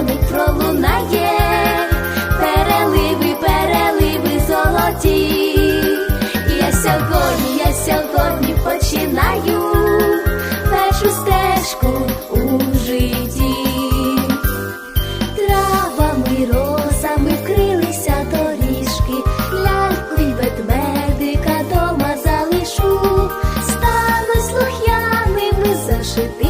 дзвоник пролунає, переливи, переливи золоті. Я сьогодні, я сьогодні починаю першу стежку у житті. Травами, розами вкрилися доріжки, ляльку ведмедика дома залишу, стану слух'яними зашити.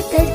Take a